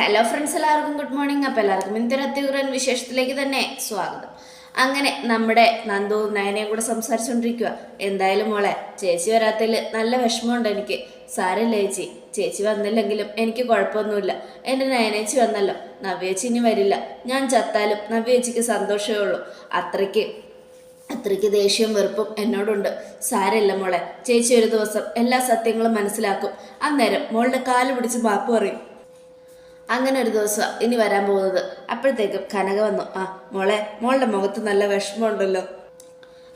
Hello friends എല്ലാവർക്കും good morning അപ്പോൾ എല്ലാവർക്കും ഇന്നത്തെ അത്യുഗ്രൻ വിശേഷത്തിലേക്ക് തന്നെ സ്വാഗതം. അങ്ങനെ നമ്മുടെ നന്ദു നയനയും കൂടെ സംസാരിച്ചുകൊണ്ടിരിക്കുക എന്തായാലും മോളെ ചേച്ചി വരാത്തതിൽ നല്ല വിഷമമുണ്ട് എനിക്ക്. സാരമില്ല ചേച്ചി ചേച്ചി വന്നില്ലെങ്കിലും എനിക്ക് കുഴപ്പമൊന്നുമില്ല. എന്റെ നയനേച്ചി വന്നല്ലോ. നവ്യേച്ചി ഇനി വരില്ല. ഞാൻ ചത്താലും നവ്യേച്ചിക്ക് സന്തോഷമേ ഉള്ളൂ. അത്രയ്ക്ക് അത്രയ്ക്ക് ദേഷ്യവും വെറുപ്പും എന്നോടുണ്ട്. സാരമില്ല മോളെ ചേച്ചി ഒരു ദിവസം എല്ലാ സത്യങ്ങളും മനസ്സിലാക്കും. അന്നേരം മോളുടെ കാൽ പിടിച്ച് മാപ്പ് പറയും അങ്ങനെ ഒരു ദിവസം ഇനി വരാൻ പോകുന്നത്. അപ്പോഴത്തേക്കും കനക വന്നു. ആ മോളെ മോളുടെ മുഖത്ത് നല്ല വിഷമമുണ്ടല്ലോ.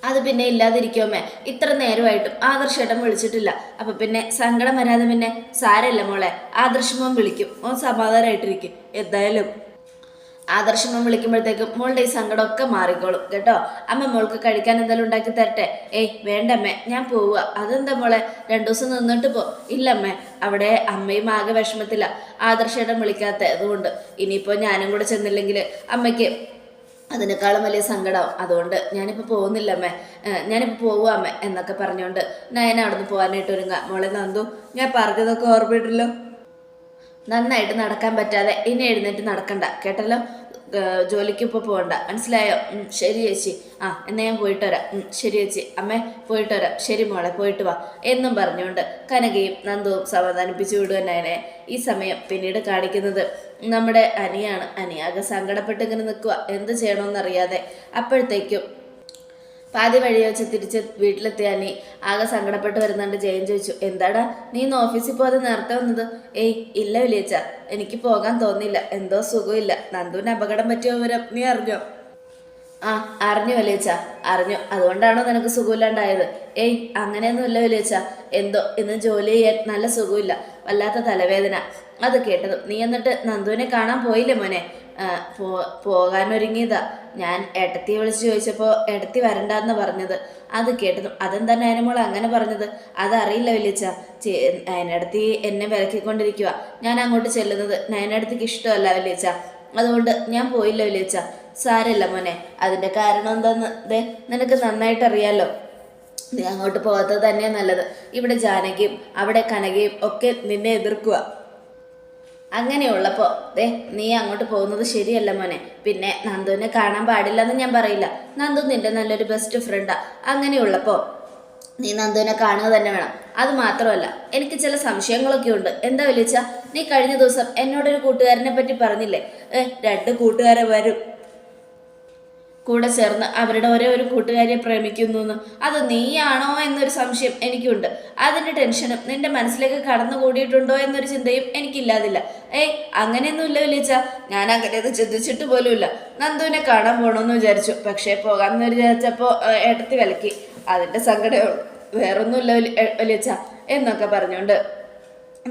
അത് പിന്നെ ഇല്ലാതിരിക്കുമേ ഇത്ര നേരമായിട്ടും ആദർശേട്ടൻ വിളിച്ചിട്ടില്ല. അപ്പൊ പിന്നെ സങ്കടം വരാതെ പിന്നെ സാരല്ല മോളെ. ആദർശമോൻ വിളിക്കും. ഓൻ സമാധാനമായിട്ടിരിക്കും. എന്തായാലും ആദർശമം വിളിക്കുമ്പോഴത്തേക്കും മോളുടെ ഈ സങ്കടമൊക്കെ മാറിക്കോളും കേട്ടോ? അമ്മ മോൾക്ക് കഴിക്കാൻ എന്തെങ്കിലും ഉണ്ടാക്കി തരട്ടെ? ഏയ് വേണ്ടമ്മേ ഞാൻ പോവുക. അതെന്താ മോളെ? രണ്ടു ദിവസം നിന്നിട്ട് പോ. ഇല്ലമ്മേ അവിടെ അമ്മയും ആകെ വിഷമത്തില്ല ആദർശയുടെ വിളിക്കാത്ത അതുകൊണ്ട് ഇനിയിപ്പോൾ ഞാനും കൂടെ ചെന്നില്ലെങ്കിൽ അമ്മയ്ക്ക് അതിനേക്കാളും വലിയ സങ്കടം. അതുകൊണ്ട് ഞാനിപ്പോൾ പോകുന്നില്ല അമ്മേ ഏഹ് ഞാനിപ്പോൾ പോവുക അമ്മേ എന്നൊക്കെ പറഞ്ഞുകൊണ്ട് നയന അവിടുന്ന് പോകാനായിട്ട് ഒരുങ്ങ മോളെ നന്ദു ഞാൻ പറഞ്ഞതൊക്കെ ഓർമ്മയിട്ടല്ലോ? നന്നായിട്ട് നടക്കാൻ പറ്റാതെ ഇനി എഴുന്നേറ്റ് നടക്കണ്ട കേട്ടല്ലോ? ജോലിക്ക് ഇപ്പോൾ പോകണ്ട മനസ്സിലായോ? ശരി ചേച്ചി. ആ എന്നെ ഞാൻ പോയിട്ട് വരാം. ശരി ചേച്ചി. അമ്മേ പോയിട്ട് വരാം. ശരി മോളെ പോയിട്ട് വാ. എന്നും പറഞ്ഞുകൊണ്ട് കനകയും നന്ദുവും സമാധാനിപ്പിച്ചു വിടുവന്നെ ഈ സമയം പിന്നീട് കാണിക്കുന്നത്. നമ്മുടെ അനിയാണ്. അനിയാകെ സങ്കടപ്പെട്ട് ഇങ്ങനെ നിൽക്കുക എന്ത് ചെയ്യണമെന്നറിയാതെ അപ്പോഴത്തേക്കും പാതി വഴി വെച്ച് തിരിച്ച് വീട്ടിലെത്തിയ അനി ആകെ സങ്കടപ്പെട്ട് വരുന്നുണ്ട്. ജയൻ ചോദിച്ചു എന്താടാ? നീ ഇന്ന് ഓഫീസിൽ പോകാതെ നേരത്തെ വന്നത്? ഏയ് ഇല്ല വിളിയച്ച. എനിക്ക് പോകാൻ തോന്നില്ല എന്തോ സുഖമില്ല. നന്ദുവിന് അപകടം പറ്റിയ വിവരം നീ അറിഞ്ഞോ? ആ അറിഞ്ഞു വലിയച്ച അറിഞ്ഞു. അതുകൊണ്ടാണോ നിനക്ക് സുഖമില്ലാണ്ടായത്? ഏയ് അങ്ങനെയൊന്നുമില്ല വലിയച്ച എന്തോ ഇന്ന് ജോലി ചെയ്യാൻ നല്ല സുഖമില്ല. വല്ലാത്ത തലവേദന. അത് കേട്ടതും. നീ എന്നിട്ട് നന്ദുവിനെ കാണാൻ പോയില്ലേ മോനെ? പോ പോകാനൊരുങ്ങിയതാ. ഞാൻ ഏട്ടത്തിയെ വിളിച്ച് ചോദിച്ചപ്പോൾ ഏട്ടത്തി വരണ്ടെന്ന് പറഞ്ഞത്. അത് കേട്ടതും അതെന്താ നയനമോൾ അങ്ങനെ പറഞ്ഞത്? അതറിയില്ല വലിയച്ച നയനടത്തി എന്നെ വിലക്കിക്കൊണ്ടിരിക്കുക ഞാൻ അങ്ങോട്ട് ചെല്ലുന്നത് നയനടത്തിക്ക് ഇഷ്ടമല്ല വലിയച്ച അതുകൊണ്ട് ഞാൻ പോയില്ല വലിയച്ച സാരല്ല മോനെ. അതിന്റെ കാരണം എന്താന്ന് ദേ നിനക്ക് നന്നായിട്ട് അറിയാലോ നീ അങ്ങോട്ട് പോകാത്തത് തന്നെ നല്ലത്. ഇവിടെ ജാനകിയും അവിടെ കനകയും ഒക്കെ നിന്നെ എതിർക്കുക അങ്ങനെയുള്ളപ്പോൾ ദേ നീ അങ്ങോട്ട് പോകുന്നത് ശരിയല്ല മോനെ. പിന്നെ നന്ദുവിനെ കാണാൻ പാടില്ലെന്ന് ഞാൻ പറയില്ല. നന്ദു നിന്റെ നല്ലൊരു ബെസ്റ്റ് ഫ്രണ്ടാ അങ്ങനെയുള്ളപ്പോൾ നീ നന്ദുവിനെ കാണുക തന്നെ വേണം. അത് മാത്രമല്ല എനിക്ക് ചില സംശയങ്ങളൊക്കെ ഉണ്ട്. എന്താ വിളിച്ച? നീ കഴിഞ്ഞ ദിവസം എന്നോടൊരു കൂട്ടുകാരനെ പറ്റി പറഞ്ഞില്ലേ? ഏഹ് രണ്ട് കൂട്ടുകാരെ വരും കൂടെ ചേർന്ന് അവരുടെ ഒരേ ഒരു കൂട്ടുകാരിയെ പ്രേമിക്കുന്നു എന്ന്. അത് നീയാണോ എന്നൊരു സംശയം എനിക്കുണ്ട്. അതിന്റെ ടെൻഷനും നിന്റെ മനസ്സിലേക്ക് കടന്നു കൂടിയിട്ടുണ്ടോ എന്നൊരു ചിന്തയും എനിക്കില്ലാതില്ല. ഏയ് അങ്ങനെയൊന്നുമില്ല വിളിച്ച. ഞാൻ അങ്ങനെ അങ്ങനെയൊന്നും ചിന്തിച്ചിട്ട് പോലുമില്ല. നന്ദുവിനെ കാണാൻ പോകണമെന്ന് വിചാരിച്ചു. പക്ഷേ പോകാമെന്ന് വിചാരിച്ചപ്പോൾ ഏട്ടത്തി വിലക്കി. അതിന്റെ സങ്കടമേ ഉള്ളൂ. വേറൊന്നുമില്ല വലിയച്ച എന്നൊക്കെ പറഞ്ഞുകൊണ്ട്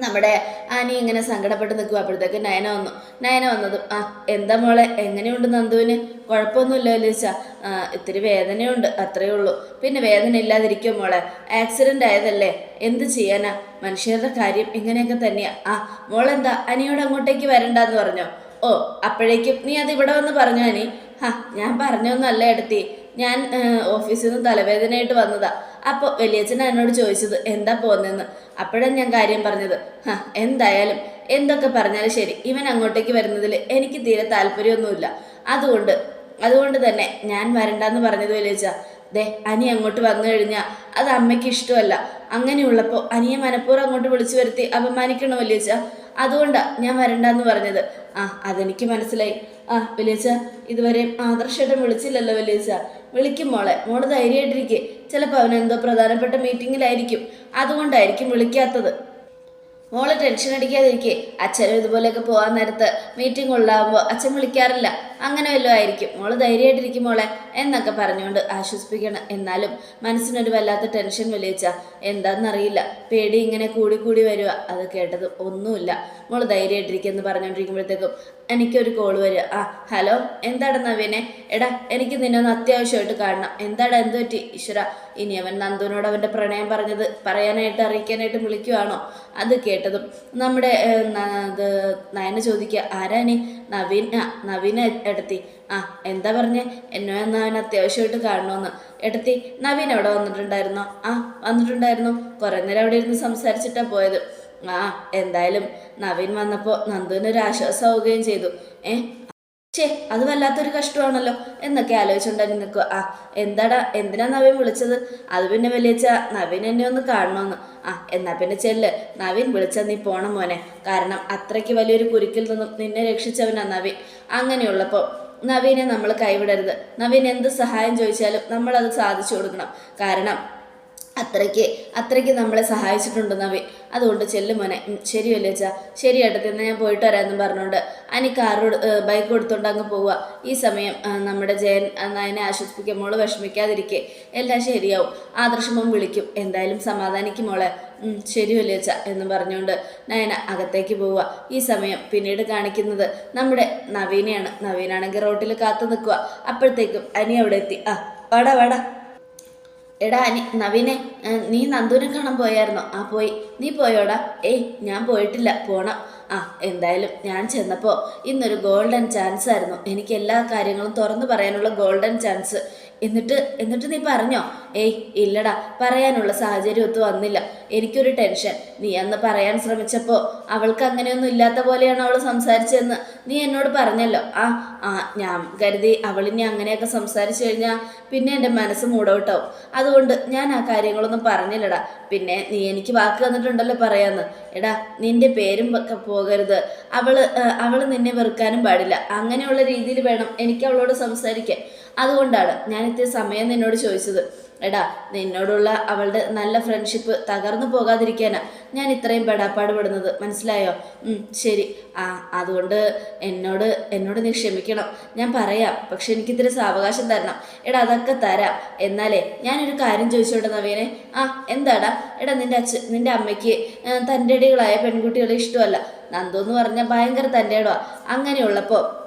നമ്മുടെ ആനി ഇങ്ങനെ സങ്കടപ്പെട്ട് നിൽക്കുക അപ്പോഴത്തേക്ക് നയന വന്നു. നയന വന്നതും ആ എന്താ മോളെ എങ്ങനെയുണ്ട് നന്ദുവിന്? കുഴപ്പമൊന്നുമില്ല വലിയച്ച ആ ഇത്തിരി വേദനയുണ്ട് അത്രയേ ഉള്ളൂ. പിന്നെ വേദന ഇല്ലാതിരിക്കും മോളെ? ആക്സിഡന്റ് ആയതല്ലേ? എന്ത് ചെയ്യാനാ? മനുഷ്യരുടെ കാര്യം ഇങ്ങനെയൊക്കെ തന്നെയാ. ആ മോളെന്താ? അനിയോട് അങ്ങോട്ടേക്ക് വരണ്ടെന്ന് പറഞ്ഞോ? ഓ അപ്പോഴേക്കും നീ അത് ഇവിടെ വന്ന് പറഞ്ഞു അനി? ഹാ ഞാൻ പറഞ്ഞൊന്നല്ല എടുത്തി. ഞാൻ ഓഫീസിൽ നിന്ന് തലവേദനയായിട്ട് വന്നതാ. അപ്പോൾ വലിയച്ഛൻ എന്നോട് ചോദിച്ചത് എന്താ പോകുന്നതെന്ന് അപ്പോഴാണ് ഞാൻ കാര്യം പറഞ്ഞത് ഹാ എന്തായാലും എന്തൊക്കെ പറഞ്ഞാലും ശരി ഇവൻ അങ്ങോട്ടേക്ക് വരുന്നതിൽ എനിക്ക് തീരെ താല്പര്യമൊന്നുമില്ല. അതുകൊണ്ട് അതുകൊണ്ട് തന്നെ ഞാൻ വരണ്ടെന്ന് പറഞ്ഞത് വലിയച്ഛ. ദേ അനി അങ്ങോട്ട് വന്നു കഴിഞ്ഞാൽ അത് അമ്മയ്ക്ക് ഇഷ്ടമല്ല. അങ്ങനെയുള്ളപ്പോൾ അനിയെ മനഃപൂർവം അങ്ങോട്ട് വിളിച്ചു വരുത്തി അപമാനിക്കണോ വലിയച്ഛ? അതുകൊണ്ടാ ഞാൻ വരണ്ടെന്ന് പറഞ്ഞത്. ആ അതെനിക്ക് മനസ്സിലായി. ആ വലിയച്ച ഇതുവരെയും ആദർശേട്ടൻ വിളിച്ചില്ലല്ലോ വലിയച്ച വിളിക്കും മോളെ മോൾ ധൈര്യമായിട്ടിരിക്കെ. ചിലപ്പോൾ അവനെന്തോ പ്രധാനപ്പെട്ട മീറ്റിങ്ങിലായിരിക്കും അതുകൊണ്ടായിരിക്കും വിളിക്കാത്തത്. മോൾ ടെൻഷൻ അടിക്കാതിരിക്കെ. അച്ഛനും ഇതുപോലെയൊക്കെ പോകാൻ നേരത്ത് മീറ്റിംഗ് ഉണ്ടാകുമ്പോൾ അച്ഛൻ വിളിക്കാറില്ല. അങ്ങനെ വല്ലതും ആയിരിക്കും. മോൾ ധൈര്യമായിട്ടിരിക്കും മോളെ എന്നൊക്കെ പറഞ്ഞുകൊണ്ട് ആശ്വസിപ്പിക്കണം. എന്നാലും മനസ്സിനൊരു വല്ലാത്ത ടെൻഷൻ വലിയച്ച എന്താണെന്നറിയില്ല പേടി ഇങ്ങനെ കൂടി കൂടി വരിക. അത് കേട്ടത് ഒന്നുമില്ല. മോൾ ധൈര്യമായിട്ടിരിക്കുമെന്ന് പറഞ്ഞുകൊണ്ടിരിക്കുമ്പോഴത്തേക്കും എനിക്കൊരു കോൾ വരിക. ആ ഹലോ എന്താടാ നവീനെ? എടാ എനിക്ക് നിന്നെ ഒന്ന് അത്യാവശ്യമായിട്ട് കാണണം. എന്താടാ എന്ത് പറ്റി? ഈശ്വര ഇനി അവൻ നന്ദുവിനോട് അവന്റെ പ്രണയം പറഞ്ഞത് പറയാനായിട്ട് അറിയിക്കാനായിട്ട് വിളിക്കുവാണോ? അത് കേട്ടതും നമ്മുടെ ഇത് നയന ചോദിക്കുക ആരാനി നവീൻ ആ നവീന എടുത്തി. ആ എന്താ പറഞ്ഞേ? എന്നോ ഒന്ന് അവൻ അത്യാവശ്യമായിട്ട് കാണണമെന്ന് എടുത്തി നവീൻ അവിടെ വന്നിട്ടുണ്ടായിരുന്നോ? ആ വന്നിട്ടുണ്ടായിരുന്നു. കുറേ നേരം അവിടെ ഇരുന്ന് സംസാരിച്ചിട്ടാണ് പോയത്. ആ എന്തായാലും നവീൻ വന്നപ്പോൾ നന്ദുവിനൊരു ആശ്വാസമാവുകയും ചെയ്തു. ഏ ഛേ അത് വല്ലാത്തൊരു കഷ്ടമാണല്ലോ. എന്നൊക്കെ ആലോചിച്ചുകൊണ്ടാണ് നിൽക്കുക. ആ എന്താടാ എന്തിനാ നവീൻ വിളിച്ചത്? അത് പിന്നെ വലിയച്ച നവീൻ എന്നെ ഒന്ന് കാണണമെന്ന് ആ എന്നാ പിന്നെ ചെല്ല്. നവീൻ വിളിച്ച നീ പോണം മോനെ. കാരണം അത്രയ്ക്ക് വലിയൊരു കുരുക്കിൽ നിന്നും നിന്നെ രക്ഷിച്ചവനാ നവീൻ. അങ്ങനെയുള്ളപ്പോൾ നവീനെ നമ്മൾ കൈവിടരുത്. നവീൻ എന്ത് സഹായം ചോദിച്ചാലും നമ്മളത് സാധിച്ചു കൊടുക്കണം. കാരണം അത്രയ്ക്ക് അത്രയ്ക്ക് നമ്മളെ സഹായിച്ചിട്ടുണ്ടെന്ന് നവീൻ അതുകൊണ്ട് ചെല്ലും മോനെ. ശരി ശരി ഏട്ടത്തി എന്നാൽ ഞാൻ പോയിട്ട് വരാമെന്നും പറഞ്ഞുകൊണ്ട് അനി കാറോട് ബൈക്ക് കൊടുത്തുകൊണ്ട് അങ്ങ് പോവുക ഈ സമയം നമ്മുടെ ജയൻ നായനെ ആശ്വസിപ്പിക്കുക മോൾ വിഷമിക്കാതിരിക്കെ. എല്ലാം ശരിയാവും. ആദർശമം വിളിക്കും. എന്തായാലും സമാധാനിക്കും മോളെ. ഉം, ശരി വല്യച്ച എന്ന് പറഞ്ഞുകൊണ്ട് നയന അകത്തേക്ക് പോവുക ഈ സമയം പിന്നീട് കാണിക്കുന്നത് നമ്മുടെ നവീനെയാണ്. നവീനാണെങ്കിൽ റോട്ടിൽ കാത്തു നിൽക്കുക അപ്പോഴത്തേക്കും അനി അവിടെ എത്തി. ആ വാടാ വാടാ. എടാ അനി നവീനെ നീ നന്ദുവിനെ കാണാൻ പോയായിരുന്നോ? ആ പോയി. നീ പോയോടാ. ഏയ് ഞാൻ പോയിട്ടില്ല. പോണം. ആ എന്തായാലും ഞാൻ ചെന്നപ്പോൾ ഇന്നൊരു ഗോൾഡൻ ചാൻസ് ആയിരുന്നു. എനിക്ക് എല്ലാ കാര്യങ്ങളും തുറന്നു പറയാനുള്ള ഗോൾഡൻ ചാൻസ് എന്നിട്ട് എന്നിട്ട് നീ പറഞ്ഞോ? ഏയ് ഇല്ലടാ പറയാനുള്ള സാഹചര്യം ഒത്തു വന്നില്ല. എനിക്കൊരു ടെൻഷൻ. നീ അന്ന് പറയാൻ ശ്രമിച്ചപ്പോൾ അവൾക്ക് അങ്ങനെയൊന്നും ഇല്ലാത്ത പോലെയാണ് അവൾ സംസാരിച്ചതെന്ന് നീ എന്നോട് പറഞ്ഞല്ലോ. ആ ആ ഞാൻ കരുതി അവളിനി അങ്ങനെയൊക്കെ സംസാരിച്ചു കഴിഞ്ഞാൽ പിന്നെ എന്റെ മനസ്സ് മൂടൗട്ടാവും. അതുകൊണ്ട് ഞാൻ ആ കാര്യങ്ങളൊന്നും പറഞ്ഞില്ലടാ. പിന്നെ നീ എനിക്ക് വാക്ക് തന്നിട്ടുണ്ടല്ലോ പറയാന്ന്. എടാ നിന്റെ പേരും പോകരുത്. അവൾ അവൾ നിന്നെ വെറുക്കാനും പാടില്ല. അങ്ങനെയുള്ള രീതിയിൽ വേണം എനിക്ക് അവളോട് സംസാരിക്കാൻ. അതുകൊണ്ടാണ് ഞാൻ ഇത്തിരി സമയം നിന്നോട് ചോദിച്ചത്. എടാ നിന്നോടുള്ള അവളുടെ നല്ല ഫ്രണ്ട്ഷിപ്പ് തകർന്നു പോകാതിരിക്കാനാ ഞാൻ ഇത്രയും പെടാപ്പാട് പെടുന്നത് മനസ്സിലായോ? ഉം, ശരി. ആ അതുകൊണ്ട് എന്നോട് എന്നോട് നീ ക്ഷമിക്കണം. ഞാൻ പറയാം പക്ഷെ എനിക്ക് ഇത്തിരി സാവകാശം തരണം. എടാ അതൊക്കെ തരാം. എന്നാലേ ഞാനൊരു കാര്യം ചോദിച്ചോട്ടെ നവീനെ? ആ എന്താടാ? എടാ നിന്റെ അച്ഛൻ നിന്റെ അമ്മയ്ക്ക് തന്റെടികളായ പെൺകുട്ടികളെ ഇഷ്ടമല്ല. നന്ദു എന്ന് പറഞ്ഞാൽ ഭയങ്കര തന്റെ ഇടവാ. അങ്ങനെയുള്ളപ്പോൾ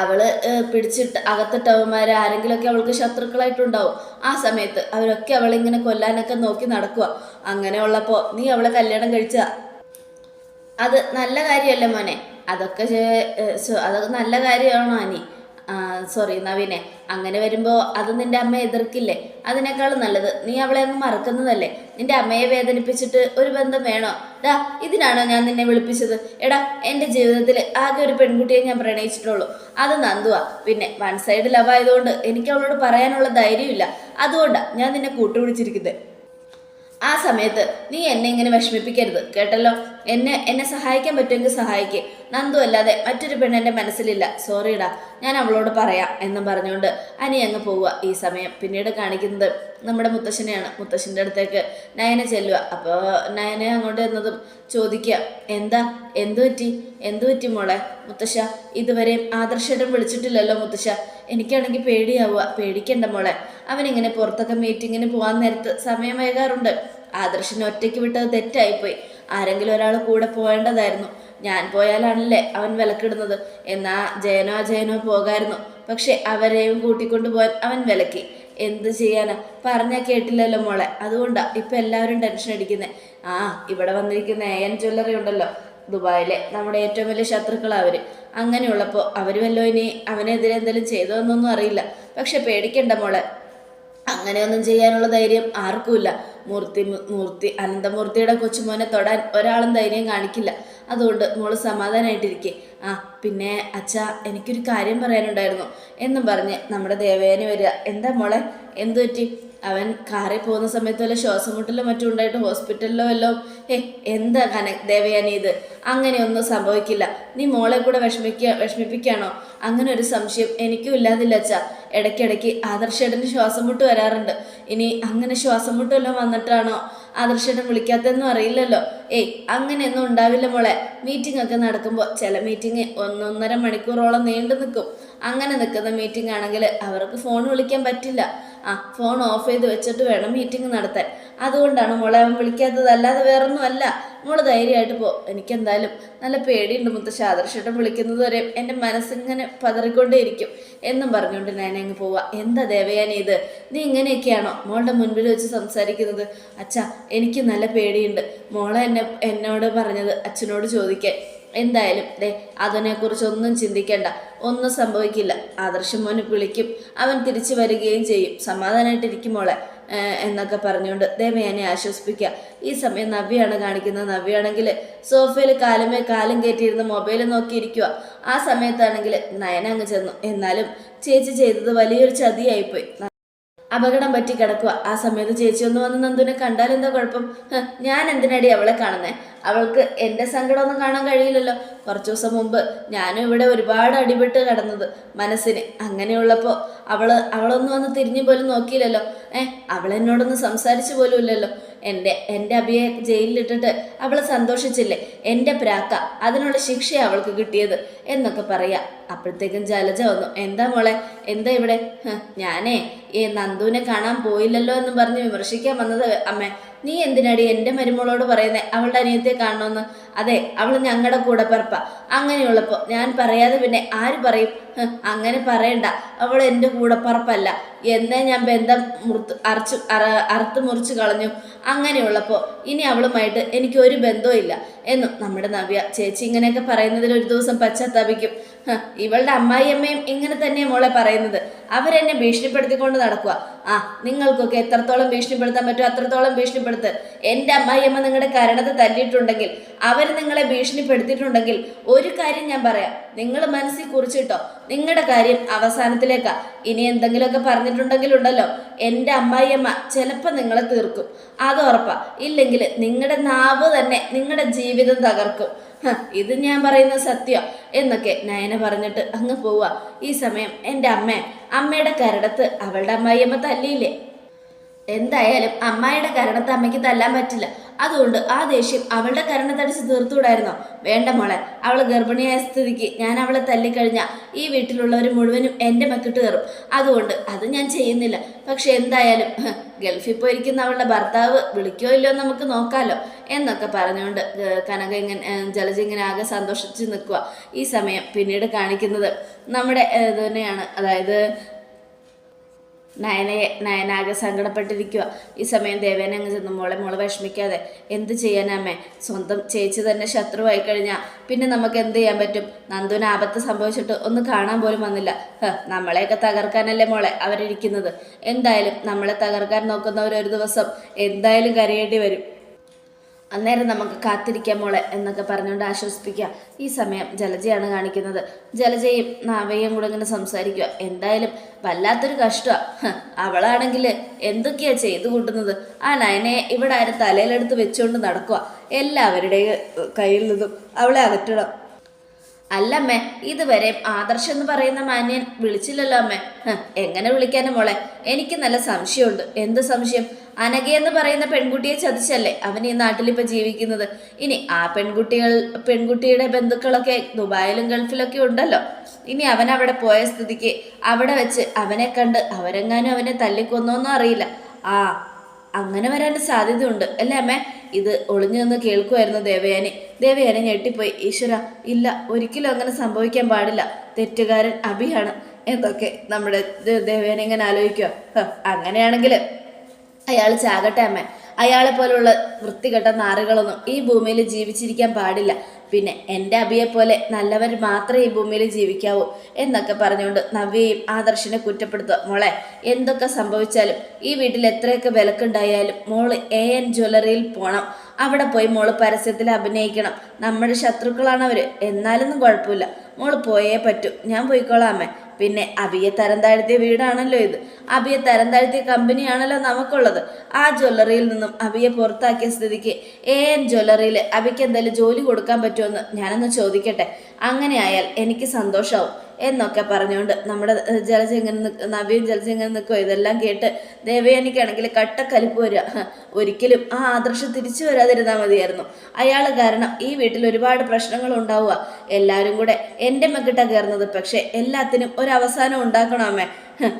അവൾ പിടിച്ചിട്ട് അകത്തിട്ടവന്മാർ ആരെങ്കിലുമൊക്കെ അവൾക്ക് ശത്രുക്കളായിട്ടുണ്ടാവും. ആ സമയത്ത് അവരൊക്കെ അവളിങ്ങനെ കൊല്ലാനൊക്കെ നോക്കി നടക്കുക അങ്ങനെയുള്ളപ്പോൾ നീ അവളെ കല്യാണം കഴിച്ച? അത് നല്ല കാര്യമല്ല മോനെ? അതൊക്കെ അതൊക്കെ നല്ല കാര്യമാണോ അനി? സോറി നവീനെ. അങ്ങനെ വരുമ്പോൾ അത് നിന്റെ അമ്മ എതിർക്കില്ലേ? അതിനേക്കാളും നല്ലത് നീ അവളെ അങ്ങ് മറക്കുന്നതല്ലേ? നിന്റെ അമ്മയെ വേദനിപ്പിച്ചിട്ട് ഒരു ബന്ധം വേണോ? ഡാ ഇതിനാണോ ഞാൻ നിന്നെ വിളിപ്പിച്ചത്? എടാ എന്റെ ജീവിതത്തിൽ ആകെ ഒരു പെൺകുട്ടിയെ ഞാൻ പ്രണയിച്ചിട്ടുള്ളൂ. അത് നന്ദുവാ. പിന്നെ വൺ സൈഡ് ലവ് ആയതുകൊണ്ട് എനിക്ക് അവളോട് പറയാനുള്ള ധൈര്യമില്ല. അതുകൊണ്ടാണ് ഞാൻ നിന്നെ കൂട്ടുപിടിച്ചിരിക്കുന്നത് ആ സമയത്ത് നീ എന്നെ ഇങ്ങനെ വിഷമിപ്പിക്കരുത് കേട്ടല്ലോ? എന്നെ എന്നെ സഹായിക്കാൻ പറ്റുമെങ്കിൽ സഹായിക്ക്. നന്ദു അല്ലാതെ മറ്റൊരു പെണ്ണെന്റെ മനസ്സിലില്ല. സോറിടാ ഞാൻ അവളോട് പറയാം എന്നും പറഞ്ഞുകൊണ്ട് അനി അങ്ങ് പോവുക ഈ സമയം. പിന്നീട് കാണിക്കുന്നത് നമ്മുടെ മുത്തശ്ശനെയാണ്. മുത്തശ്ശന്റെ അടുത്തേക്ക് നയന ചെല്ലുക. അപ്പോൾ നയന അങ്ങോട്ട് എന്നതും ചോദിക്കുക. എന്താ? എന്തു പറ്റി? എന്തു പറ്റി മോളെ? മുത്തശ്ശ ഇതുവരെയും ആദർശേട്ടൻ വിളിച്ചിട്ടില്ലല്ലോ മുത്തശ്ശ. എനിക്കാണെങ്കിൽ പേടിയാവുക. പേടിക്കണ്ട മോളെ. അവനിങ്ങനെ പുറത്തൊക്കെ മീറ്റിങ്ങിന് പോകാൻ നേരത്ത് സമയം വൈകാറുണ്ട്. ആദർശിനെ ഒറ്റയ്ക്ക് വിട്ടത് തെറ്റായിപ്പോയി. ആരെങ്കിലും ഒരാൾ കൂടെ പോകേണ്ടതായിരുന്നു. ഞാൻ പോയാലാണല്ലേ അവൻ വിലക്കിടുന്നത്. എന്നാ ജയനോ അജയനോ പോകായിരുന്നു. പക്ഷെ അവരെയും കൂട്ടിക്കൊണ്ടു പോകാൻ അവൻ വിലക്കി. എന്ത് ചെയ്യാനാ? പറഞ്ഞാൽ കേട്ടില്ലല്ലോ മോളെ. അതുകൊണ്ടാ ഇപ്പൊ എല്ലാവരും ടെൻഷൻ അടിക്കുന്നത് ആ ഇവിടെ വന്നിരിക്കുന്ന എൻ ജ്വല്ലറി ഉണ്ടല്ലോ. ദുബായിലെ നമ്മുടെ ഏറ്റവും വലിയ ശത്രുക്കളാണ് അവർ. അങ്ങനെയുള്ളപ്പോൾ അവർ വല്ലോ ഇനി അവനെതിരെ എന്തെങ്കിലും ചെയ്തോ എന്നൊന്നും അറിയില്ല. പക്ഷെ പേടിക്കണ്ട മോളെ. അങ്ങനെയൊന്നും ചെയ്യാനുള്ള ധൈര്യം ആർക്കുമില്ല. മൂർത്തി മൂർത്തി അനന്തമൂർത്തിയുടെ കൊച്ചുമോനെ തൊടാൻ ഒരാളും ധൈര്യം കാണിക്കില്ല. അതുകൊണ്ട് മോൾ സമാധാനമായിട്ടിരിക്കെ ആ പിന്നെ അച്ഛ എനിക്കൊരു കാര്യം പറയാനുണ്ടായിരുന്നു. എന്നും പറഞ്ഞ് നമ്മുടെ ദേവേനെ വരിക. എന്താ മോളെ എന്തു പറ്റി? അവൻ കാറിൽ പോകുന്ന സമയത്ത് വല്ല ശ്വാസം മുട്ടലോ മറ്റും ഉണ്ടായിട്ട് ഹോസ്പിറ്റലിലോ വല്ലോ? ഏ എന്താ കന ദേവയാനി ഇത്? അങ്ങനെയൊന്നും സംഭവിക്കില്ല. നീ മോളെ കൂടെ വിഷമിക്ക വിഷമിപ്പിക്കുകയാണോ അങ്ങനെ ഒരു സംശയം എനിക്കും ഇല്ലാതില്ല അച്ഛാ. ഇടയ്ക്കിടയ്ക്ക് ആദർശേട്ടന് ശ്വാസം മുട്ട് വരാറുണ്ട്. ഇനി അങ്ങനെ ശ്വാസം മുട്ട് വന്നിട്ടാണോ? ആദർശേട്ടൻ വിളിക്കാത്തതെന്നും അറിയില്ലല്ലോ. ഏയ് അങ്ങനെയൊന്നും ഉണ്ടാവില്ല മോളെ. മീറ്റിംഗ് ഒക്കെ നടക്കുമ്പോൾ ചില മീറ്റിംഗ് ഒന്നൊന്നര മണിക്കൂറോളം നീണ്ടു നിൽക്കും അങ്ങനെ നിൽക്കുന്ന മീറ്റിംഗ് ആണെങ്കിൽ അവർക്ക് ഫോൺ വിളിക്കാൻ പറ്റില്ല. ആ ഫോൺ ഓഫ് ചെയ്ത് വെച്ചിട്ട് വേണം മീറ്റിംഗ് നടത്താൻ. അതുകൊണ്ടാണ് മോളെ അവൻ വിളിക്കാത്തത്. അല്ലാതെ വേറൊന്നും അല്ല. മോൾ ധൈര്യമായിട്ട് പോ. എനിക്കെന്തായാലും നല്ല പേടിയുണ്ട് മുത്തശ്ശ. ആദർശട്ടം വിളിക്കുന്നത് വരെ എന്റെ മനസ്സിങ്ങനെ പതറിക്കൊണ്ടേയിരിക്കും. എന്നും പറഞ്ഞുകൊണ്ട് ഞാൻ അങ്ങ് പോവാ. എന്താ ദേവയാനി ഇത്? നീ ഇങ്ങനെയൊക്കെയാണോ മോളുടെ മുൻപിൽ വെച്ച് സംസാരിക്കുന്നത്? അച്ഛാ എനിക്ക് നല്ല പേടിയുണ്ട്. മോളെ എന്നെ എന്നോട് പറഞ്ഞത് അച്ഛനോട് ചോദിക്കാൻ. എന്തായാലും ദേ അതിനെക്കുറിച്ചൊന്നും ചിന്തിക്കേണ്ട. ഒന്നും സംഭവിക്കില്ല. ആദർശം മോനെ വിളിക്കും. അവൻ തിരിച്ചു വരികയും ചെയ്യും. സമാധാനമായിട്ടിരിക്കും മോളെ. എന്നൊക്കെ പറഞ്ഞുകൊണ്ട് ദേവയാനെ ആശ്വസിപ്പിക്കുക. ഈ സമയം നവ്യാണ് കാണിക്കുന്നത്. നവ്യാണെങ്കിൽ സോഫയിൽ കാലമേ കാലം കയറ്റിയിരുന്ന് മൊബൈൽ നോക്കിയിരിക്കുക ആ സമയത്താണെങ്കിൽ നയന അങ്ങ് ചെന്നു. എന്നാലും ചേച്ചി ചെയ്തത് വലിയൊരു ചതിയായിപ്പോയി. അപകടം പറ്റി കിടക്കുക. ആ സമയത്ത് ചേച്ചി ഒന്ന് വന്ന് നന്ദുവിനെ കണ്ടാൽ എന്താ കുഴപ്പം? ഞാൻ എന്തിനടി അവളെ കാണുന്നേ? അവൾക്ക് എന്റെ സങ്കടമൊന്നും കാണാൻ കഴിയില്ലല്ലോ. കുറച്ച് ദിവസം മുമ്പ് ഞാനും ഇവിടെ ഒരുപാട് അടിപെട്ട് കിടന്നത് മനസ്സിന്. അങ്ങനെയുള്ളപ്പോൾ അവൾ അവളൊന്നും വന്ന് തിരിഞ്ഞു പോലും നോക്കിയില്ലല്ലോ. ഏഹ് അവളെന്നോടൊന്ന് സംസാരിച്ചു പോലും ഇല്ലല്ലോ. എന്റെ എന്റെ അഭിയെ ജയിലിലിട്ടിട്ട് അവൾ സന്തോഷിച്ചില്ലേ? എന്റെ പ്രാക്ക അതിനുള്ള ശിക്ഷ അവൾക്ക് കിട്ടിയത് എന്നൊക്കെ പറയാ. അപ്പോഴത്തേക്കും ജലജ വന്നു എന്താ മോളെ എന്താ ഇവിടെ? ഞാനേ ഈ നന്ദുവിനെ കാണാൻ പോയില്ലല്ലോ എന്ന് പറഞ്ഞ് വിമർശിക്കാൻ വന്നത് അമ്മേ നീ എന്തിനാടി എന്റെ മരുമോളോട് പറയുന്നത് അവളുടെ അനിയത്തെ കാണണമെന്ന് അതെ അവൾ ഞങ്ങളുടെ കൂടെ പറപ്പ. അങ്ങനെയുള്ളപ്പോൾ ഞാൻ പറയാതെ പിന്നെ ആര് പറയും? അങ്ങനെ പറയണ്ട. അവൾ എന്റെ കൂടെ പറപ്പല്ല. എന്നേ ഞാൻ ബന്ധം മുറുത്ത് അറച്ച് അറ അറുത്ത് മുറിച്ച് കളഞ്ഞു. അങ്ങനെയുള്ളപ്പോൾ ഇനി അവളുമായിട്ട് എനിക്ക് ഒരു ബന്ധവും ഇല്ല എന്നും നമ്മുടെ നവ്യ ചേച്ചി ഇങ്ങനെയൊക്കെ പറയുന്നതിൽ ഒരു ദിവസം പശ്ചാത്താപിക്കും. ഇവളുടെ അമ്മായിയമ്മയും ഇങ്ങനെ തന്നെയാണ് മോളെ പറയുന്നത്. അവരെന്നെ ഭീഷണിപ്പെടുത്തിക്കൊണ്ട് നടക്കുക ആ നിങ്ങൾക്കൊക്കെ എത്രത്തോളം ഭീഷണിപ്പെടുത്താൻ പറ്റുമോ അത്രത്തോളം ഭീഷണിപ്പെടുത്ത്. എന്റെ അമ്മായിയമ്മ നിങ്ങളുടെ കരണത്തെ തല്ലിയിട്ടുണ്ടെങ്കിൽ അവർ നിങ്ങളെ ഭീഷണിപ്പെടുത്തിയിട്ടുണ്ടെങ്കിൽ ഒരു കാര്യം ഞാൻ പറയാം. നിങ്ങൾ മനസ്സിൽ കുറിച്ചിട്ടോ. നിങ്ങളുടെ കാര്യം അവസാനത്തിലേക്കാ. ഇനി എന്തെങ്കിലുമൊക്കെ പറഞ്ഞിട്ടുണ്ടെങ്കിൽ ഉണ്ടല്ലോ. എന്റെ അമ്മായിയമ്മ ചിലപ്പോൾ നിങ്ങളെ തീർക്കും. അത് ഉറപ്പാ. ഇല്ലെങ്കിൽ നിങ്ങളുടെ നാവ് തന്നെ നിങ്ങളുടെ ജീവിതം തകർക്കും. ഇത് ഞാൻ പറയുന്ന സത്യം എന്നൊക്കെ നയന പറഞ്ഞിട്ട് അങ്ങ് പോവുക ഈ സമയം എന്റെ അമ്മ അമ്മയുടെ കരടത്ത് അവളുടെ അമ്മായിയമ്മ തല്ലിയില്ലേ? എന്തായാലും അമ്മായിയുടെ കരണത്ത് അമ്മയ്ക്ക് തല്ലാൻ പറ്റില്ല. അതുകൊണ്ട് ആ ദേഷ്യം അവളുടെ കരണത്തടിച്ച് തീർത്തുകൂടായിരുന്നോ. വേണ്ട മോളെ അവൾ ഗർഭിണിയായ സ്ഥിതിക്ക് ഞാൻ അവളെ തല്ലിക്കഴിഞ്ഞാൽ ഈ വീട്ടിലുള്ളവർ മുഴുവനും എന്റെ മക്കിട്ട് കയറും. അതുകൊണ്ട് അത് ഞാൻ ചെയ്യുന്നില്ല. പക്ഷെ എന്തായാലും ഗൾഫിൽ പോയിരിക്കുന്ന അവളുടെ ഭർത്താവ് വിളിക്കോ ഇല്ലയോ നമുക്ക് നോക്കാമല്ലോ എന്നൊക്കെ പറഞ്ഞുകൊണ്ട് കനക ഇങ്ങനെ ജലജ ഇങ്ങനെ ആകെ സന്തോഷിച്ച് നിൽക്കുക ഈ സമയം പിന്നീട് കാണിക്കുന്നത് നമ്മുടെ തന്നെയാണ്. അതായത് നയനയെ നയനാകെ സങ്കടപ്പെട്ടിരിക്കുക ഈ സമയം ദേവേന അങ്ങ് ചെന്ന് മോളെ മോളെ വിഷമിക്കാതെ. എന്ത് ചെയ്യാനമ്മേ സ്വന്തം ചേച്ചി തന്നെ ശത്രുവായി കഴിഞ്ഞാൽ പിന്നെ നമുക്ക് എന്ത് ചെയ്യാൻ പറ്റും? നന്ദുവിന് ആപത്ത് സംഭവിച്ചിട്ട് ഒന്ന് കാണാൻ പോലും വന്നില്ല. നമ്മളെയൊക്കെ തകർക്കാനല്ലേ മോളെ അവരിരിക്കുന്നത്? എന്തായാലും നമ്മളെ തകർക്കാൻ നോക്കുന്നവർ ഒരു ദിവസം എന്തായാലും കരയേണ്ടി വരും. അന്നേരം നമുക്ക് കാത്തിരിക്കാം മോളെ എന്നൊക്കെ പറഞ്ഞുകൊണ്ട് ആശ്വസിപ്പിക്കുക. ഈ സമയം ജലജയാണ് കാണിക്കുന്നത്. ജലജയും നാവയും കൂടെ ഇങ്ങനെ സംസാരിക്കുക. എന്തായാലും വല്ലാത്തൊരു കഷ്ടമാണ് അവളാണെങ്കിൽ എന്തൊക്കെയാ ചെയ്തു കൂട്ടുന്നത്? ആ നയനെ ഇവിടെ ആരും തലയിലെടുത്ത് വെച്ചുകൊണ്ട് നടക്കുക എല്ലാവരുടെയും കയ്യിൽ നിന്നും അവളെ അകറ്റണം. അല്ലമ്മേ ഇതുവരെ ആദർശ് എന്ന് പറയുന്ന മാന്യൻ വിളിച്ചില്ലല്ലോ അമ്മേ. എങ്ങനെ വിളിക്കാനും മോളെ? എനിക്ക് നല്ല സംശയമുണ്ട്. എന്ത് സംശയം? അനഘ എന്ന് പറയുന്ന പെൺകുട്ടിയെ ചതിച്ചല്ലേ അവൻ ഈ നാട്ടിൽ ഇപ്പൊ ജീവിക്കുന്നത്? ഇനി ആ പെൺകുട്ടികൾ പെൺകുട്ടിയുടെ ബന്ധുക്കളൊക്കെ ദുബായിലും ഗൾഫിലൊക്കെ ഉണ്ടല്ലോ. ഇനി അവൻ അവിടെ പോയ സ്ഥിതിക്ക് അവിടെ വെച്ച് അവനെ കണ്ട് അവരെങ്ങാനും അവനെ തല്ലിക്കൊന്നോന്നും അറിയില്ല. ആ അങ്ങനെ വരാൻ സാധ്യതയുണ്ട്. അല്ലേ അമ്മേ? ഇത് ഒളിഞ്ഞു നിന്ന് കേൾക്കുമായിരുന്നു ദേവയാനി. ദേവയാനി ഞെട്ടിപ്പോയി. ഈശ്വര ഇല്ല ഒരിക്കലും അങ്ങനെ സംഭവിക്കാൻ പാടില്ല. തെറ്റുകാരൻ അഭിയാണ് എന്തൊക്കെ നമ്മുടെ ദേവയാനി ഇങ്ങനെ ആലോചിക്കുക അങ്ങനെയാണെങ്കിൽ അയാൾ ചാകട്ടെ അമ്മ. അയാളെ പോലുള്ള വൃത്തികെട്ട നാറുകളൊന്നും ഈ ഭൂമിയിൽ ജീവിച്ചിരിക്കാൻ പാടില്ല. പിന്നെ എന്റെ അബിയെ പോലെ നല്ലവർ മാത്രമേ ഈ ഭൂമിയിൽ ജീവിക്കാവൂ എന്നൊക്കെ പറഞ്ഞുകൊണ്ട് നവ്യയും ആദർശിനെ കുറ്റപ്പെടുത്തുക. മോളെ എന്തൊക്കെ സംഭവിച്ചാലും ഈ വീട്ടിൽ എത്രയൊക്കെ വിലക്കുണ്ടായാലും മോൾ എ എൻ ജ്വല്ലറിയിൽ പോണം. അവിടെ പോയി മോൾ പരസ്യത്തിൽ അഭിനയിക്കണം. നമ്മുടെ ശത്രുക്കളാണവർ എന്നാലൊന്നും കുഴപ്പമില്ല. മോൾ പോയേ പറ്റൂ. ഞാൻ പോയിക്കോളാം അമ്മേ. പിന്നെ അബിയെ തരം താഴ്ത്തിയ വീടാണല്ലോ ഇത്. അബിയെ തരം താഴ്ത്തിയ കമ്പനിയാണല്ലോ നമുക്കുള്ളത്. ആ ജ്വല്ലറിയിൽ നിന്നും അബിയെ പുറത്താക്കിയ സ്ഥിതിക്ക് എ എൻ ജ്വല്ലറിയിൽ അബിക്ക് എന്തെങ്കിലും ജോലി കൊടുക്കാൻ പറ്റുമെന്ന് ഞാനൊന്ന് ചോദിക്കട്ടെ. അങ്ങനെയായാൽ എനിക്ക് സന്തോഷമാവും എന്നൊക്കെ പറഞ്ഞുകൊണ്ട് നമ്മുടെ നവ്യയും ജലജ ഇങ്ങനെ നിൽക്കുക ഇതെല്ലാം കേട്ട് ദേവയാനിക്കാണെങ്കിൽ കട്ടക്കലിപ്പ് വരിക. ഒരിക്കലും ആ ആദർശം തിരിച്ചു വരാതിരുന്നാൽ മതിയായിരുന്നു. അയാൾ കാരണം ഈ വീട്ടിൽ ഒരുപാട് പ്രശ്നങ്ങൾ ഉണ്ടാവുക. എല്ലാവരും കൂടെ എന്റെ മെക്കിട്ട കയറുന്നത് പക്ഷേ എല്ലാത്തിനും ഒരു അവസാനം ഉണ്ടാക്കണമേ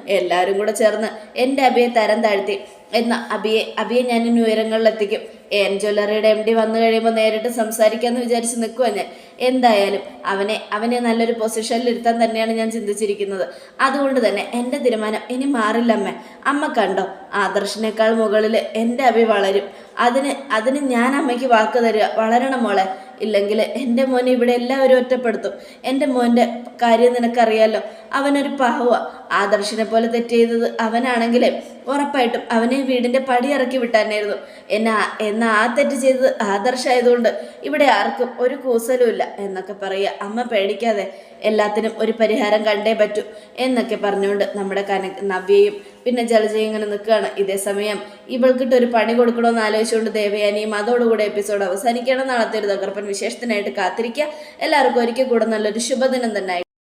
എല്ലാവരും കൂടെ ചേർന്ന് എന്റെ അബിയെ തരം താഴ്ത്തി എന്ന അബിയെ അബിയെ ഞാൻ ഇനി ഉയരങ്ങളിലെത്തിക്കും. എൻ ജ്വല്ലറിയുടെ എം ഡി വന്നു കഴിയുമ്പോൾ നേരിട്ട് സംസാരിക്കാമെന്ന് വിചാരിച്ച് നിൽക്കുക ഞാൻ. എന്തായാലും അവനെ അവനെ നല്ലൊരു പൊസിഷനിൽ ഇരുത്താൻ തന്നെയാണ് ഞാൻ ചിന്തിച്ചിരിക്കുന്നത്. അതുകൊണ്ട് തന്നെ എന്റെ തീരുമാനം ഇനി മാറില്ല അമ്മ. അമ്മ കണ്ടോ? ആദർശിനേക്കാൾ മുകളിൽ എന്റെ അഭി വളരും. അതിന് അതിന് ഞാൻ അമ്മയ്ക്ക് വാക്ക് തരിക. വളരണം മോളെ. ഇല്ലെങ്കിൽ എന്റെ മോനെ ഇവിടെ എല്ലാവരും ഒറ്റപ്പെടുത്തും. എന്റെ മോന്റെ കാര്യം നിനക്കറിയാലോ? അവനൊരു പാവ. ആദർശിനെ പോലെ തെറ്റ് ചെയ്തത് അവനാണെങ്കിൽ ഉറപ്പായിട്ടും അവനെ വീടിന്റെ പടി ഇറക്കി വിട്ടാനായിരുന്നു. എന്നാ എന്നാ ആ തെറ്റ് ചെയ്തത് ആദർശമായതുകൊണ്ട് ഇവിടെ ആർക്കും ഒരു കൂസലുമില്ല എന്നൊക്കെ പറയുക. അമ്മ പേടിക്കാതെ എല്ലാത്തിനും ഒരു പരിഹാരം കണ്ടേ പറ്റൂ എന്നൊക്കെ പറഞ്ഞുകൊണ്ട് നമ്മുടെ കന നവ്യയും പിന്നെ ജലജ ഇങ്ങനെ നിൽക്കുകയാണ്. ഇതേ സമയം ഇവൾക്കിട്ട് ഒരു പണി കൊടുക്കണമെന്ന് ആലോചിച്ചുകൊണ്ട് ദേവയാനിയും അതോടുകൂടെ എപ്പിസോഡ് അവസാനിക്കണം നാളത്തെ ഒരു തകർപ്പൻ വിശേഷത്തിനായിട്ട് കാത്തിരിക്കുക. എല്ലാവർക്കും ഒരിക്കൽ കൂടെ നല്ലൊരു ശുഭദിനം തന്നെ